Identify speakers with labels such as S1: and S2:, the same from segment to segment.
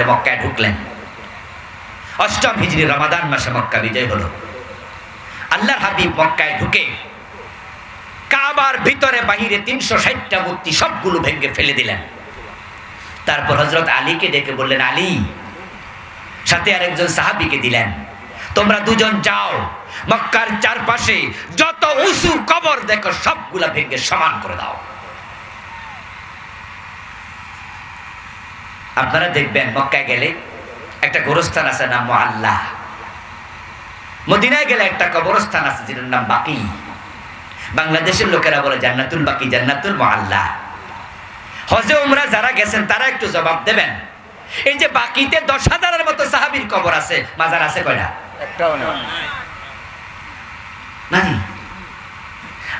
S1: পরে মক্কায় ঢুকলেন। অষ্টম হিজরি রমাদান মাসে মক্কা বিজয় হলো। আল্লাহর হাবিব মক্কায় ঢুকে কাবার ভিতরে বাহিরে তিনশো ষাটটা মূর্তি সবগুলো ভেঙে ফেলে দিলেন। তারপর হজরত আলীকে ডেকে বললেন, আলী, সাথে আরেকজন সাহাবিকে দিলেন। তোমরা দুজন যাও, মক্কার চারপাশে যত উঁচু কবর দেখো সবগুলা ভেঙে সমান করে দাও। আপনারা দেখবেন মক্কায় গেলে একটা গোরস্থান আছে নাম আল্লাহ। মদিনায় গেলে একটা কবরস্থান আছে যেটার নাম বাকি। বাংলাদেশের লোকেরা বলে জান্নাতুল বাকি জান্নাতুল মোয়াল্লা হজে উমরা যারা গেছেন তারা একটু জবাব দেবেন। এই যে বাকিতে দশ হাজারের মতো সাহাবির কবর আছে মাজার আছে কয়টা?
S2: একটাও
S1: নাই।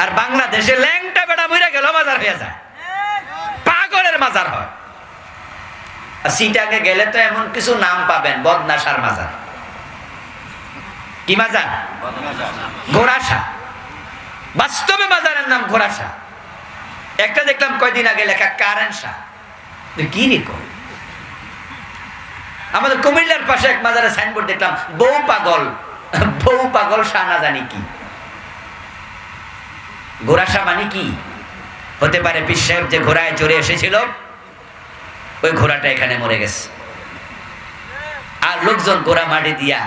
S1: আর বাংলাদেশে ল্যাংটা বেড়া বইরা গেল মাজার হয়ে যায়। পাগলের মাজার হয়। সিটাকে গেলে তো এমন কিছু নাম পাবেন, বদনাশার মাজার। কি মাজার? ঘোড়াশা। বাস্তবে মাজারের নাম ঘোড়াশা। একটা দেখলাম কয়দিন আগে লেখা কারেন কি রে? আমাদের কুমিল্লার পাশে এক মাজারে সাইনবোর্ড দেখলাম, বউ পাগল। বউ পাগল শাহ না জানি কি। ঘোড়াশা মানে কি? হতে পারে বিশ্বের যে ঘোড়ায় চড়ে এসেছিল ওই ঘোড়াটা এখানে মরে গেছে। আর লোকজন ঘোড়া মাটি দিয়া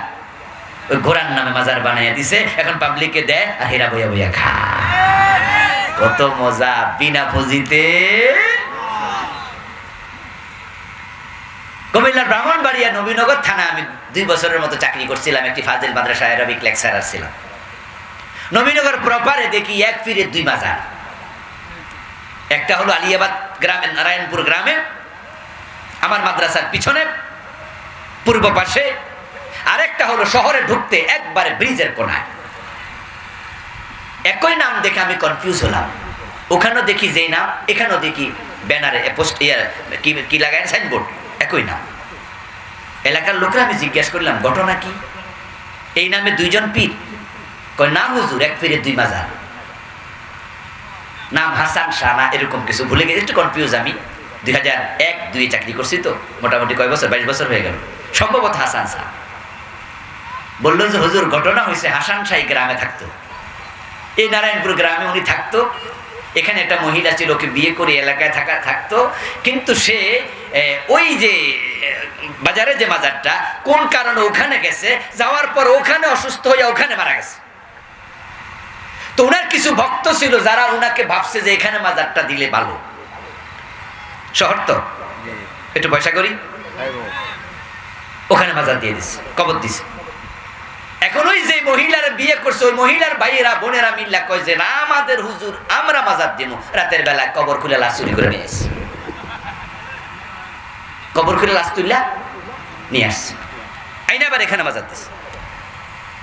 S1: ওই ঘোড়ার নামে মাজার বানাইয়া দিছে। এখন পাবলিককে দেয় আর হেরা বইয়া বইয়া খা কত মজা, বিনা পুঁজিতে। কুমিল্লার ব্রাহ্মণবাড়িয়া নবীনগর থানা আমি দুই বছরের মতো চাকরি করছিলাম, একটি ফাজিল মাদ্রাসা অ্যারাবিক লেকচারার ছিলাম। নবীনগর প্রপারে দেখি এক ফিরে দুই মাজার। একটা হলো আলিয়াবাদ গ্রামে, নারায়ণপুর গ্রামে আমার মাদ্রাসার পিছনে, পূর্ব পাশে, আরেকটা হলো শহরে ঢুকতে একবারে ব্রিজের কোনায়। একই নাম দেখে আমি কনফিউজ হলাম। ওখানেও দেখি যেই নাম, এখানেও দেখি ব্যানারে পোস্ট ইয়ার কি কি লাগায় সাইনবোর্ড একই নাম। এলাকার লোকরা আমি জিজ্ঞেস করলাম, ঘটনা কি? এই নামে দুইজন পীর। কয়, না হুজুর, এক ফিরে দুই মাজার। নাম হাসান শাহ এরকম কিছু ভুলে গেছি, একটু কনফিউজ আমি। দুই হাজার এক দুই চাকরি করছি তো, মোটামুটি কয় বছর? বাইশ বছর হয়ে গেল। সম্ভবত হাসান শাহ বলল যে, হুজুর, ঘটনা হয়েছে হাসান শাহ গ্রামে থাকতো। এই নারায়ণপুর গ্রামে উনি থাকতো। এখানে একটা মহিলা ছিল, ওকে বিয়ে করে এলাকায় থাকা, থাকতো। কিন্তু সে ওই যে বাজারে যে মাজারটা, কোন কারণে ওখানে গেছে, যাওয়ার পর ওখানে অসুস্থ হয়ে ওখানে মারা গেছে। তো ওনার কিছু ভক্ত ছিল যারা ওনাকে ভাবছে যে এখানে মাজারটা দিলে ভালো। শহর তো? একটু পয়সা করি? ওখানে মাজার দিয়ে দিছে কবর দিছে। এখন ওই যে মহিলার বিয়ে করছে ওই মহিলার ভাইয়েরা বোনেরা মিল্লা কয় যে না আমাদের হুজুর আমরা মাজার দিব। রাতের বেলা কবর খুলে লাশ চুরি করে নিয়ে আসছে। কবর খুলে লাশ তুললা নিয়ে আসছে। আইনা আবার এখানে মাজার দিছে।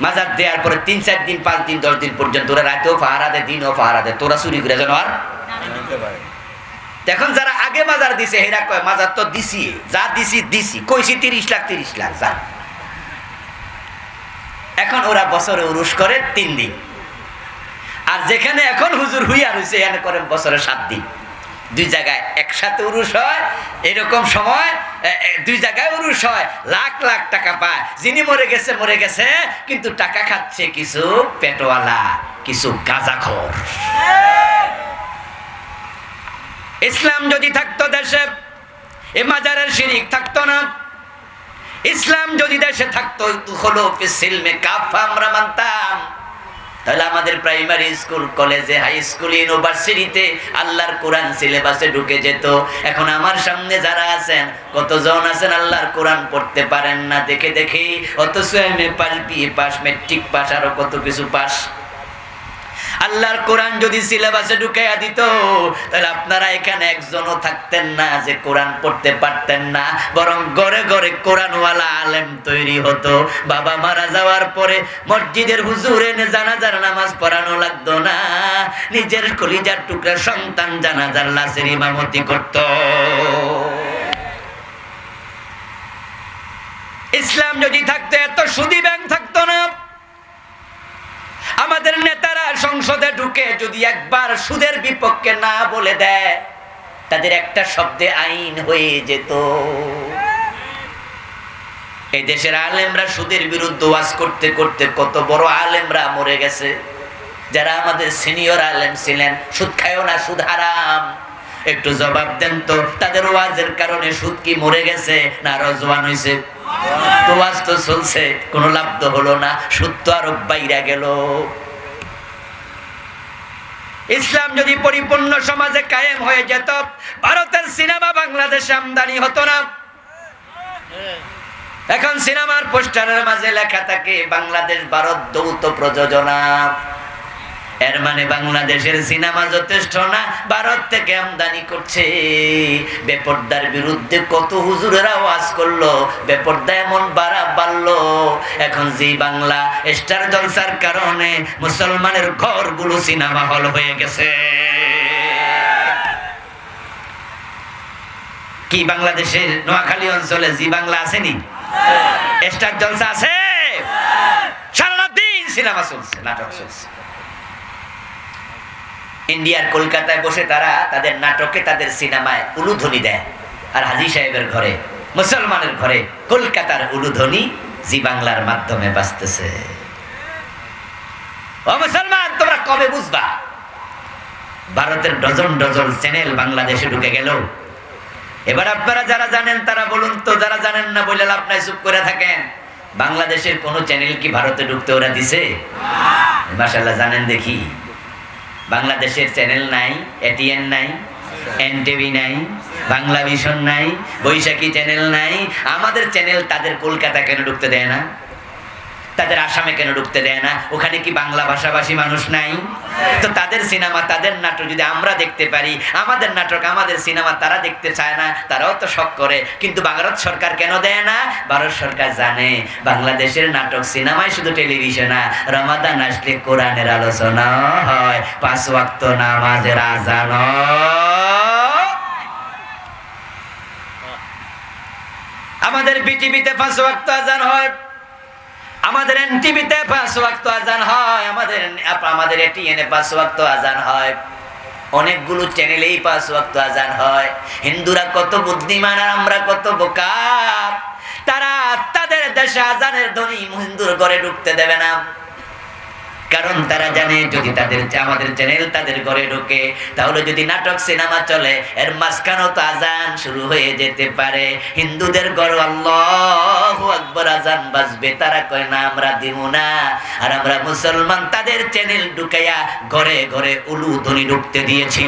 S1: মাজার দেওয়ার পরে তিন চার দিন পাঁচ দিন দশ দিন পর্যন্ত ওরা রাতেও পাহারা দেয় দিনও পাহারা দেয় তোরা চুরি করে যেন আর এখন যারা আগে মাজার দিছে, হেরা কয়, মাজার তো দিছি, যা দিছি দিছি। কইছি তিরিশ লাখ তিরিশ লাখ, যা। এখন ওরা বছরে উরুষ করে তিন দিন। আর যেখানে এখন হুজুর হুইয়া রয়েছে এখানে করে বছরে সাত দিন। দুই জায়গায় একসাথে উরুষ হয়, এরকম সময় দুই জায়গায় উরুষ হয়, লাখ লাখ টাকা পায়। যিনি মরে গেছে মরে গেছে, কিন্তু টাকা খাচ্ছে কিছু পেটওয়ালা, কিছু গাঁজাখোর। ইসলাম যদি থাকতো দেশে, এ মাজারের শিরিক থাকতো না। ইসলাম যদি দেশে থাকতো হলো সিলমে আমরা মানতাম। তাহলে আমাদের প্রাইমারি স্কুল, কলেজে, হাই স্কুল, ইউনিভার্সিটিতে আল্লাহর কোরআন সিলেবাসে ঢুকে যেত। এখন আমার সামনে যারা আছেন, কতজন আছেন আল্লাহর কোরআন পড়তে পারেন না? দেখে দেখে, অথচ M A pass BA pass matric pass আরও কত কিছু পাস আল্লাহর কোরআন যদি সিলেবাসে ঢুকাইয়া দিত, তাহলে আপনারা এখানে একজনও থাকতেন না যে কোরআন পড়তে পারতেন না, বরং ঘরে ঘরে কোরআনওয়ালা আলেম তৈরি হতো। বাবা মারা যাওয়ার পরে মসজিদের হুজুর এনে জানাজার নামাজ পড়ানো লাগতো না, নিজের কলিজার টুকরা সন্তান জানাজার লাশের ইমামতি করত। ইসলাম যদি থাকতো, এত সুদি ব্যাংক থাকতো না। আমাদের নেতারা সংসদে ঢুকে যদি একবার সুদের বিপক্ষে না বলে দেয়, তাদের একটা শব্দে আইন হয়ে যেত। এই দেশের আলেমরা সুদের বিরুদ্ধে ওয়াজ করতে করতে কত বড় আলেমরা মরে গেছে। যারা আমাদের সিনিয়র আলেম ছিলেন, সুদ খায়ও না, সুদ হারাম। একটু জবাব দেন তো, তাদের ওয়াজের কারণে সুদ কি মরে গেছে না রজওয়ান হয়েছে তো তো চলছে, কোনো লাভ তো হলো না সুদ তো আরও বাইরা গেল। ইসলাম যদি পরিপূর্ণ সমাজে কায়েম হয়ে যেত, ভারতের সিনেমা বাংলাদেশে আমদানি হতো না। এখন সিনেমার পোস্টারের মাঝে লেখা থাকে, বাংলাদেশ, ভারত দৌত প্রযোজনা। এর মানে বাংলাদেশের সিনেমা যথেষ্ট না? ভারত থেকে আমদানি করছে। বেপর্দার বিরুদ্ধে কত হুজুরের আওয়াজ করল, বেপর্দা এমন বাড়া বাড়লো। এখন জি বাংলা স্টার জলসার কারণে মুসলমানের ঘরগুলো সিনেমা হল হয়ে গেছে। কি বাংলাদেশের নোয়াখালী অঞ্চলে জি বাংলা আসেনি? স্টার জলসা আছে? সারা দিন সিনেমা চলছে, নাটক চলছে। ইন্ডিয়ার কলকাতায় বসে তারা তাদের নাটকে তাদের সিনেমায় উলুধ্বনি দেয়। আর হাজি সাহেবের ঘরে, মুসলমানের ঘরে কলকাতার উলুধ্বনি জি বাংলার মাধ্যমে বাঁচতেছে ও মুসলমান, তোমরা কবে বুঝবা? ভারতের ডজন ডজন চ্যানেল বাংলাদেশে ঢুকে গেল। এবার আপনারা যারা জানেন তারা বলুন তো, যারা জানেন না বলে লাভ চুপ করে থাকেন। বাংলাদেশের কোন চ্যানেল কি ভারতে ঢুকতে ওরা দিছে? মাসাল্লাহ জানেন দেখি। বাংলাদেশের চ্যানেল নাই এটিএন নাই এন টিভি নাই বাংলা ভিশন নাই, বৈশাখী চ্যানেল নাই। আমাদের চ্যানেল তাদের কলকাতা কেন ঢুকতে দেয় না? তাদের আসামে কেন ঢুকতে দেয় না? ওখানে কি বাংলা ভাষাভাষী মানুষ নাই? তো তাদের সিনেমা, তাদের নাটক যদি আমরা দেখতে পারি, আমাদের নাটক, আমাদের সিনেমা তারা দেখতে চায় না, তারাও তো শখ করে। কিন্তু ভারত সরকার কেন দেয় না? ভারত সরকার জানে, বাংলাদেশের নাটক সিনেমায় শুধু টেলিভিশন রমাদান আসলে কোরআনের আলোচনা হয়। পাঁচ ওয়াক্ত নামাজের আজান আমাদের বিটিভিতে পাঁচ ওয়াক্ত আজান হয়। আমাদের এনটিভিতে পাঁচ ওয়াক্ত আজান হয়, আমাদের আমাদের এটিএনে পাঁচ ওয়াক্ত আজান হয়। অনেকগুলো চ্যানেলেই পাঁচ ওয়াক্ত আজান হয়। হিন্দুরা কত বুদ্ধিমান আর আমরা কত বোকা তারা তাদের দেশে আজানের ধনী হিন্দুর ঘরে ঢুকতে দেবে না। কারণ তারা জানে যদি তাদের আমাদের চ্যানেল তাদের ঘরে ঢোকে তাহলে যদি নাটক সিনেমা চলে এর মাঝখানেও তো আজান শুরু হয়ে যেতে পারে। হিন্দুদের ঘর আল্লাহ আকবর আজান বাজবে। তারা কয় না আমরা দিব না। আর আমরা মুসলমান তাদের চ্যানেল ঢুকাইয়া ঘরে ঘরে উলু ধ্বনি ঢুকতে দিয়েছি।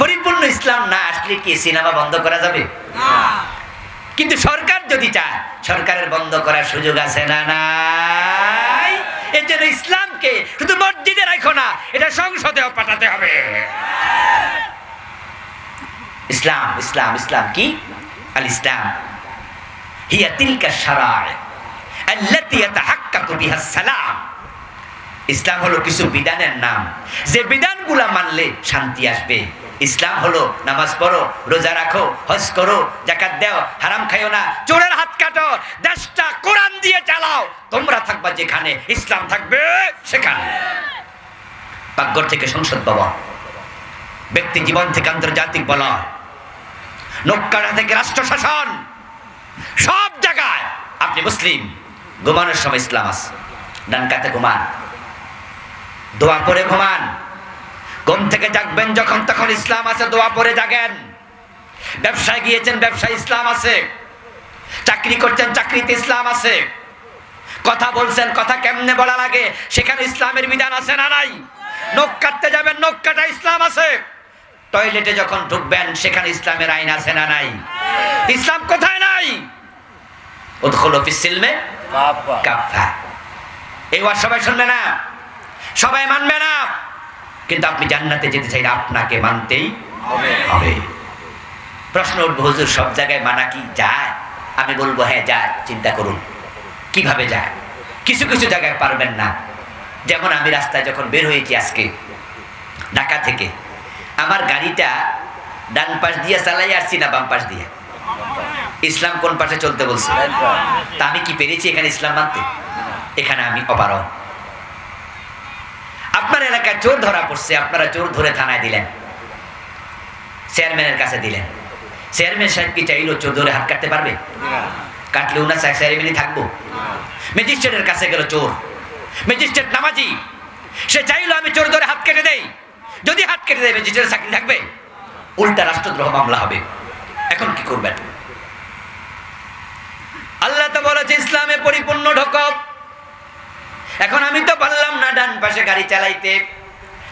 S1: পরিপূর্ণ ইসলাম না আসলে কি সিনেমা বন্ধ করা যাবে? কিন্তু সরকার যদি চায়, সরকারের বন্ধ করার সুযোগ আছে না নাই? এর জন্য ইসলামকে শুধু মসজিদে রাখো না, এটা সংসদেও পাঠাতে হবে। ইসলাম ইসলাম ইসলাম কি? আল ইসলাম। হিয়া তিলকা সালাম। ইসলাম হলো কিছু বিধানের নাম। যে বিধানগুলা মানলে শান্তি আসবে। ইসলাম হলো নামাজ পড়ো, রোজা রাখো, হজ করো, জাকাত দাও, হারাম খাইও না, চোরের হাত কাটো, দেশটা কোরআন দিয়ে চালাও। তোমরা থাকবা যেখানে, ইসলাম থাকবে সেখানে। পাকঘর থেকে সংসদ ভবন ব্যক্তি জীবন থেকে আন্তর্জাতিক বলয় নৌকাটা থেকে রাষ্ট্র শাসন। সব জায়গায়। আপনি মুসলিম, ঘুমানোর সময় ইসলাম আছে। ডান কাতে ঘুমান। দোয়া পরে ঘুমান। ঘুম থেকে জাগবেন যখন তখন ইসলাম আছে দোয়া পরে জাগেন। ব্যবসায় গিয়েছেন ব্যবসায় ইসলাম আছে। চাকরি করছেন চাকরিতে ইসলাম আছে। কথা বলছেন কথা কেমনে বলা লাগে? সেখানে ইসলামের বিধান আছে না নাই? নখ কাটতে যাবেন নখ কাটা ইসলাম আছে। টয়লেটে যখন ঢুকবেন সেখানে ইসলামের আইন আছে না নাই? ইসলাম কোথায় নাই? উদখুলু ফিস সিলমে
S2: বাবা
S1: কাফা। এই ওয়াজ সবাই শুনবে না? সবাই মানবে না? কিন্তু আপনি জান্নাতে যেতে চাইলে আপনাকে মানতেই
S2: হবে
S1: হবে। প্রশ্ন উঠবে হুজুর সব জায়গায় মানা কি যায়? আমি বলব হ্যাঁ যায় চিন্তা করুন। কীভাবে যায়? কিছু কিছু জায়গায় পারবেন না। যেমন আমি রাস্তায় যখন বের হয়েছি আজকে ঢাকা থেকে আমার গাড়িটা ডান পাশ দিয়ে চালাই আসছি না বাম পাশ দিয়ে? ইসলাম কোন পাশে চলতে বলছে? তা আমি কি পেরেছি এখানে ইসলাম মানতে? এখানে আমি অপারগ। আপনার এলাকায় চোর ধরা পড়ছে, আপনারা চোর ধরে থানায় দিলেন। চেয়ারম্যানের কাছে দিলেন। চেয়ারম্যান সাহেব কি চাইলো চোর ধরে হাত কাটতে পারবে?
S2: না
S1: কাটলেও না চেয়ারম্যানই থাকব। ম্যাজিস্ট্রেটের কাছে গেল চোর ম্যাজিস্ট্রেট নামাজি। সে চাইলো, আমি চোর ধরে হাত কেটে দেই। যদি হাত কেটে দেয় ম্যাজিস্ট্রেটের চাকরি থাকবে। উল্টা রাষ্ট্রদ্রোহ মামলা হবে। এখন কি করবেন? আল্লাহ তো বলেছে, ইসলামে পরিপূর্ণ ঢোকব এখন আমি তো পারলাম না, ডান পাশে গাড়ি চালাইতে।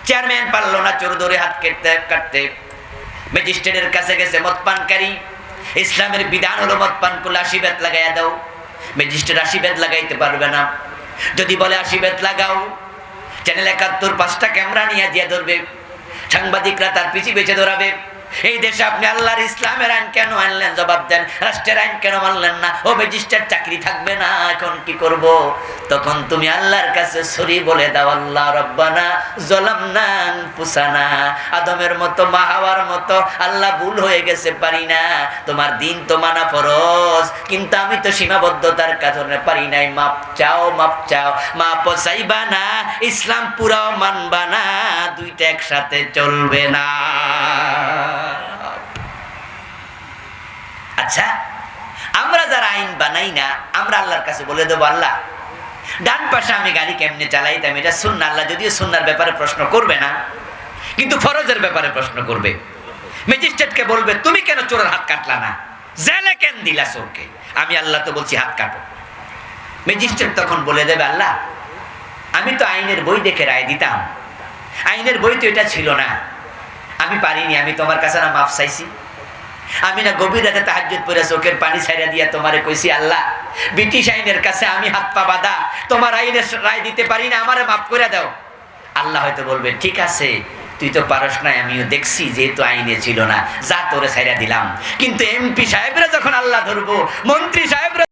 S1: চেয়ারম্যান পারল না, চোর ধরে হাত কেটে কাটতে। ম্যাজিস্ট্রেটের কাছে গেছে মদ পানকারী ইসলামের বিধান হলো মদ পান করলে আশি বেত লাগাইয়া দাও। ম্যাজিস্ট্রেট আশি বেত লাগাইতে পারবে না। যদি বলে আশি বেত লাগাও, চ্যানেল একাত্তর পাঁচটা ক্যামেরা নিয়ে দিয়ে ধরবে। সাংবাদিকরা তার পিছি বেছে ধরাবে। এই দেশে আপনি আল্লাহর ইসলামের আইন কেন আনলেন? জবাব দেন, রাষ্ট্রের আইন কেন মানলেন না? ও ম্যাজিস্ট্রেট চাকরি থাকবে না, এখন কি করব? তখন তুমি আল্লাহর কাছে সরি বলে দাও, আল্লাহ রব্বানা জলামনা পুসানা আদমের মতো মাহাওয়ার মতো, আল্লাহ ভুল হয়ে গেছে, পারি না। তোমার দিন তো মানা ফরজ, কিন্তু আমি তো সীমাবদ্ধতার কারণে পারি নাই। মাপ চাও মাপ চাও। মাপ চাইবা না, ইসলাম পুরাও মানবা না, দুইটা একসাথে চলবে না। আচ্ছা আমরা যারা আইন বানাই না, আমরা আল্লাহর কাছে বলে দেবো, আল্লাহ, ডান পাশে আমি গাড়ি কেমনে চালাইতাম? এটা সুন্না আল্লাহ যদিও সুন্নার ব্যাপারে প্রশ্ন করবে না, কিন্তু ফরজের ব্যাপারে প্রশ্ন করবে। ম্যাজিস্ট্রেটকে বলবে, তুমি কেন চোরের হাত কাটলা না? জেলে কেন দিলা চোরকে? আমি আল্লাহ তো বলছি, হাত কাটো। ম্যাজিস্ট্রেট তখন বলে দেবে, আল্লাহ, আমি তো আইনের বই দেখে রায় দিতাম। আইনের বই তো এটা ছিল না। আমি পারিনি, আমি তোমার কাছে না মাফ চাইছি। আমি না গভীর রাতে তাহাজুদ পরে চোখের পানি ছাইরা দিয়া তোমারে কইছি, আল্লাহ, ব্রিটিশ আইনের কাছে আমি হাত পা বাঁধা, তোমার আইনের রায় দিতে পারি না, আমারে মাফ করে দাও। আল্লাহ হয়তো বলবে, ঠিক আছে, তুই তো পারস নাই, আমিও দেখছি যেহেতু আইনে ছিল না, যা তোরে ছাইরা দিলাম। কিন্তু এমপি সাহেবরা যখন আল্লাহ ধরবো, মন্ত্রী সাহেবরা